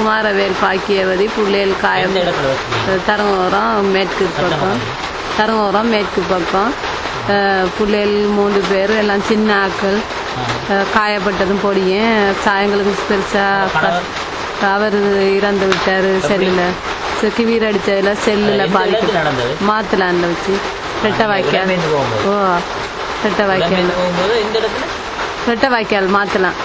குமாரவேல் பாக்கியவதி புள்ளேல் காயம் தரங்கோரம் மேற்கு பக்கம். தரங்கோரம் மேற்கு பக்கம். புள்ளைகள் மூன்று பேர் எல்லாம் சின்ன ஆட்கள் அஹ், காயப்பட்டதும் பொடியேன் சாயங்களுக்கு பெருசா கணவர்? அவர் இறந்து விட்டாரு செல்லில். கிவீர் அடிச்சதுல செல்லில் இடத்துல நடந்தது? மாத்தலான்ல வச்சு. ரெட்டை வாய்க்கால். ஓ ரெட்டை வாய்க்கால். ரெட்டை வாய்க்கால் மாத்தலாம்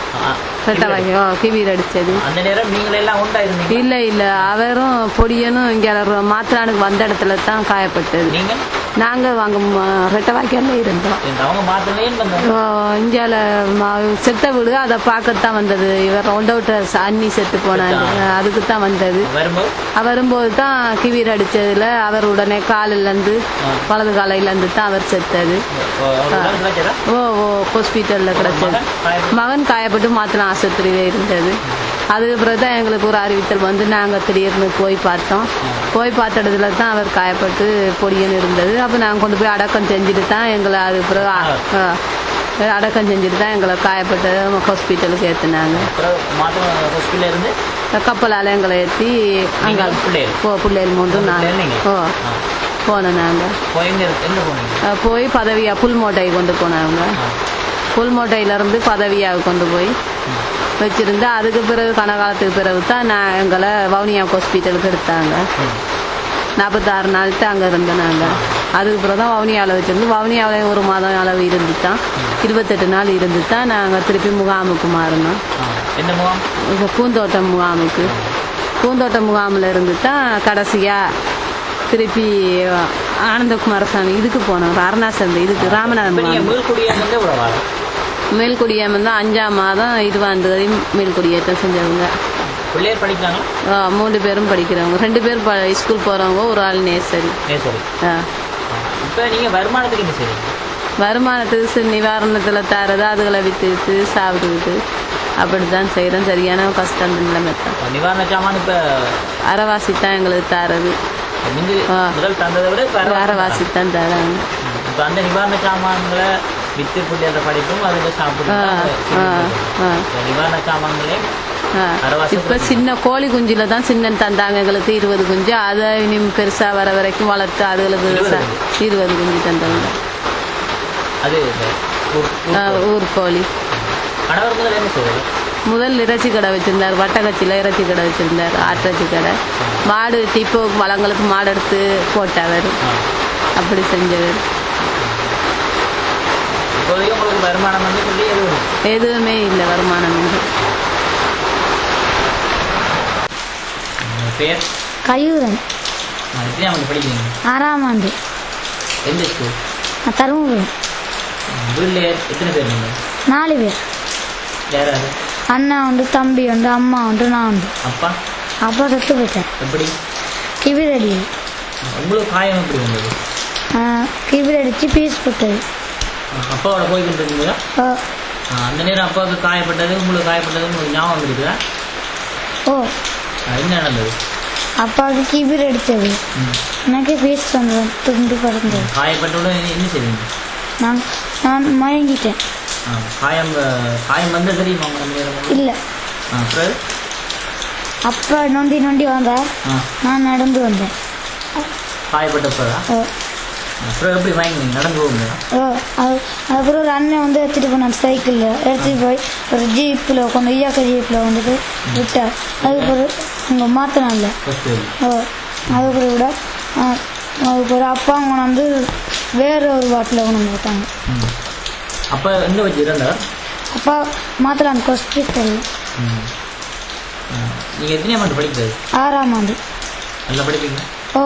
ஓ கிவீர் அடிச்சது. அந்த நேரம் நீங்கள் எல்லாம் உண்டா இருந்தீங்க இல்ல இல்ல அவரும் பொடியனும் இங்க மாத்தலானுக்கு வந்த இடத்துல தான் காயப்பட்டது. நீங்கள் நாங்க வாங்க ம- ரெட்டை வாய்க்கால்ல இருந்தோம். இந்த அவங்க மாத்திரையே வந்தாங்க ஓ, இந்தியால ம- செத்த வீடு அதை பார்க்கத்தான் வந்தது. இவர் ஒண்ட விட்ட அண்ணி செத்து போனாங்க. அதுக்கு தான் வந்தது. வரும்போது? தான் கிவீர் அடிச்சதுல அவர் உடனே காலில் இருந்து வலது காலையில இருந்து தான் அவர் செத்தது. ஓ, ஓ ஹாஸ்பிட்டல்ல கிடைச்சது? மகன் காயப்பட்டு? மாத்தலாம் ஆஸ்பத்திரியில இருந்தது. அதுக்கு பிறகு தான் எங்களுக்கு ஒரு அறிவித்தல் வந்து நாங்கள் திடீர்னு போய் பார்த்தோம். போய் பார்த்த இடத்துல தான் அவர் காயப்பட்டு பொடியன் இருந்தது. அப்போ நாங்கள் கொண்டு போய் அடக்கம் செஞ்சுட்டு தான் எங்களை அதுக்கு பிறகு அடக்கம் செஞ்சுட்டு தான் எங்களை காயப்பட்டு ஹாஸ்பிட்டலுக்கு ஏற்றினாங்க கப்பலால் எங்களை ஏற்றி அங்கே போ பிள்ளைகள் மூன்று மூன்று நாங்கள்? ஓ. போனோம் நாங்கள் போய் பதவியாக புல் மூட்டை கொண்டு போனாங்க. ஆ. புல் மூட்டையிலேருந்து பதவியாக கொண்டு போய் வச்சிருந்து அதுக்கு பிறகு கனகாலத்துக்கு பிறகு தான் நான் எங்களை வவுனியா ஹாஸ்பிட்டலுக்கு எடுத்தாங்க. நாற்பத்தாறு நாள்கிட்ட அங்கே இருந்தோம் நாங்கள் அதுக்கு பிறகு தான் வவுனியாவில் வச்சிருந்து வவுனியாவில் ஒரு மாதம் அளவு இருந்து தான் இருபத்தெட்டு நாள் இருந்து தான் நாங்கள் திருப்பி முகாமுக்கு மாறினோம். என்ன முகாம்? இப்போ பூந்தோட்டம் முகாமுக்கு. பூந்தோட்டம் முகாமில் இருந்து தான் கடைசியாக திருப்பி ஆனந்தகுமாரசாமி இதுக்கு போனோம். அருணாசந்தி இதுக்கு ராமநாதன் இப்ப நீங்க முகாம் மேல்குடியா வந்து அஞ்சாம் மாதம் இருபதாம் தேதி மேல்குடியேற்றம் செஞ்சவங்க. பிள்ளையர் படிக்கிறாங்களா? ஆ, மூணு பேரும் படிக்கிறவங்க. ரெண்டு பேர் ஸ்கூல் போகிறவங்க ஒரு ஆள் நேசரி ஆ. இப்ப நீங்க வருமானத்துக்கு என்ன செய்றீங்க? வருமானத்துக்கு சி- நிவாரணத்தில் தரது அதுகளை விற்றுக்கிட்டு சாப்பிட்டுக்கிட்டு அப்படி தான் செய்கிறோம் சரியான கஷ்டம் நிலைமை தான். நிவாரண சாமான் இப்ப அரைவாசி தான் எங்களுக்கு தரது. முதல் தந்ததை விட அரைவாசி தான். தராங்க. இப்ப அந்த நிவாரண சாமான்களை வித்து பிள்ளைகள படிப்பும் அதுல சாப்பிட்டு நிவாரண சாமான்களே இப்ப சின்ன கோழி குஞ்சுல தான் சின்ன தந்தாங்க எங்களுக்கு இருபது குஞ்சு அதை இனி பெருசா வர வரைக்கும் வளர்த்து அதுகளுக்கு இருபது குஞ்சு தந்தவங்க அது ஊர்- கோழி முதல் இறைச்சி கடை வச்சிருந்தார் வட்டக்கச்சியில் இறைச்சி கடை வச்சிருந்தார் ஆட்டிறைச்சி கடை மாடு டிப்போ வளங்களுக்கு மாடு எடுத்து போட்டவர் அப்படி செஞ்சவர் உங்களுக்கு வருமானம் வந்து சொல்லி எதுவும் எதுவுமே இல்லை வருமானம் என்று பேர்? கயூரன். எத்தனை அவங்க படிக்கிறீங்க? ஆறாம் ஆண்டு. எந்த ஸ்கூல் நான் தருமபுரம். வீட்டில் எத்தனை பேர் நீங்கள் நாலு பேர். யார் யாரு? அண்ணா உண்டு தம்பி உண்டு அம்மா உண்டு நான் உண்டு. அப்பா? அப்பா செத்து போயிட்டார். எப்படி? கிபிர் அடி உங்களுக்கு காயம் எப்படி வந்தது? அடித்து பீஸ் போட்டது. அப்பாவோட போய்கிட்டு ஆ, அந்த நேரம் அப்பாவுக்கு காயப்பட்டது உங்களுக்கு காயப்பட்டது உங்களுக்கு ஞாபகம் இருக்குதா? ஓ. என்ன நடந்தது? அப்பாவுக்கு கிபிர் அடித்தது ம். எனக்கு பீஸ் வந்து துண்டு பறந்தது காயப்பட்டவுடன் என்ன- செய்வீங்க நான் நான் மயங்கிட்டேன். ஆ, காயம் காயம் வந்த தெரியுமா இல்லை. அப்பா நொண்டி நொண்டி வந்தார். நான் நடந்து வந்தேன். காயப்பட்டப்பதா அப்புறம் எப்படி வாங்கினீங்க நடந்து போகுங்க ஓ அது அதுக்கப்புறம் ஒரு அண்ணன் வந்து எடுத்துகிட்டு போனார் சைக்கிளில் எடுத்துகிட்டு போய் ஒரு ஜீப்பில் கொண்டு ஐயாக்க ஜீப்பில் வந்துட்டு விட்டார் அதுக்கப்புறம் மாற்றினால ஃபர்ஸ்ட் ஓ அதுக்கப்புறம் விட அதுக்கப்புறம் அப்பா அவங்க வந்து வேற ஒரு பாட்டில் கொண்டு ம். அப்போ எங்கே வச்சு இருந்தார்? அப்பா மாத்தலாம் ஹாஸ்பிட்டல் நீங்கள் எத்தனை மட்டும் படிக்கிறது? ஆறாம் ஆண்டு. நல்லா படிப்பீங்க ஓ